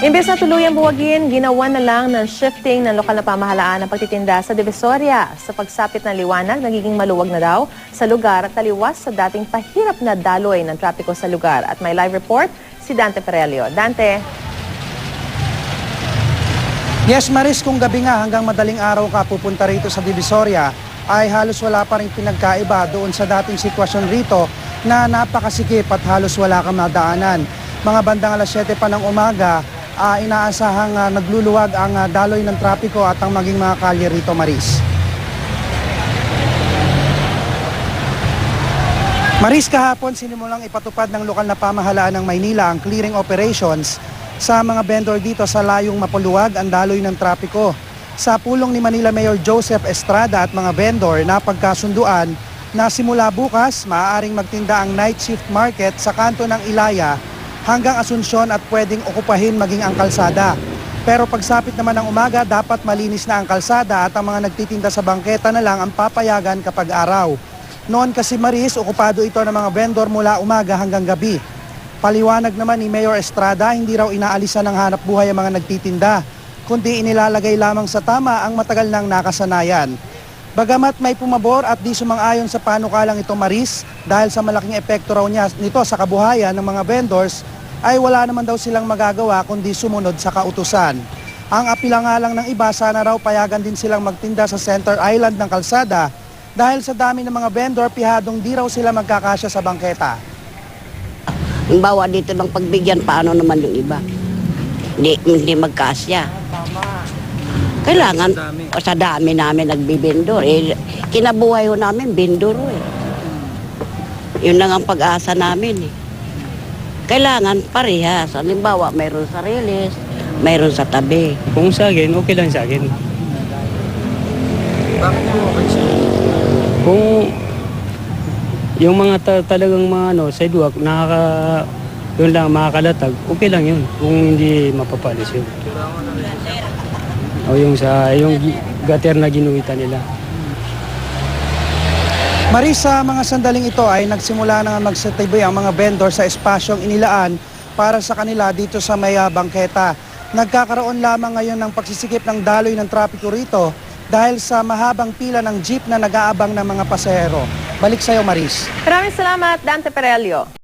Imbes na tuluyang buwagin, ginawa na lang ng shifting ng lokal na pamahalaan ang pagtitinda sa Divisoria. Sa pagsapit ng liwanag, nagiging maluwag na daw sa lugar at taliwas sa dating pahirap na daloy ng trapiko sa lugar. At may live report si Dante Perelio. Dante, Yes, Maris, kung gabi nga hanggang madaling araw ka pupunta rito sa Divisoria, ay halos wala pa rin pinagkaiba doon sa dating sitwasyon rito na napakasikip at halos wala kang madaanan. Mga bandang alas 7 pa ng umaga, ah, inaasahang ah, nagluluwag ang ah, daloy ng trapiko at ang maging mga kalye rito, Maris. Maris, kahapon sinimulang ipatupad ng lokal na pamahalaan ng Maynila ang clearing operations sa mga vendor dito sa layong mapuluwag ang daloy ng trapiko. Sa pulong ni Manila Mayor Joseph Estrada at mga vendor na pagkasunduan na simula bukas maaaring magtinda ang night shift market sa kanto ng Ilaya hanggang Asunsyon at pwedeng okupahin maging ang kalsada. Pero pagsapit naman ng umaga, dapat malinis na ang kalsada at ang mga nagtitinda sa bangketa na lang ang papayagan kapag araw. Noon kasi Maris, okupado ito ng mga vendor mula umaga hanggang gabi. Paliwanag naman ni Mayor Estrada, hindi raw inaalisan ng hanap buhay ang mga nagtitinda, kundi inilalagay lamang sa tama ang matagal ng nakasanayan. Bagamat may pumabor at di sumang-ayon sa panukalang ito Maris, dahil sa malaking epekto raw niya nito sa kabuhayan ng mga vendors, ay wala naman daw silang magagawa kundi sumunod sa kautusan. Ang apila nga lang ng iba, sana raw payagan din silang magtinda sa center island ng kalsada dahil sa dami ng mga vendor, pihadong di raw sila magkakasya sa bangketa. Ang bawa dito ng pagbigyan, paano naman yung iba? Hindi, hindi magkasya. Kailangan, o sa dami namin nagbibindor. Eh, kinabuhay ho namin, bindor ho eh. Yun lang ang pag-asa namin eh. Kailangan parehas. Halimbawa, mayroon sa rilis, mayroon sa tabi. Kung sa akin, okay lang sa akin. Bakit po okay Kung yung mga ta- talagang mga ano, sidewalk, nakaka, yun lang, makakalatag, okay lang yun. Kung hindi mapapalis yun. O yung sa, yung gutter na ginuwitan nila. Maris, sa mga sandaling ito ay nagsimula na magsatibay ang mga vendor sa espasyong inilaan para sa kanila dito sa may ah, bangketa. Nagkakaroon lamang ngayon ng pagsisikip ng daloy ng trapiko rito dahil sa mahabang pila ng jeep na nag-aabang ng mga pasahero. Balik sa'yo, Maris. maraming salamat Dante Perelio.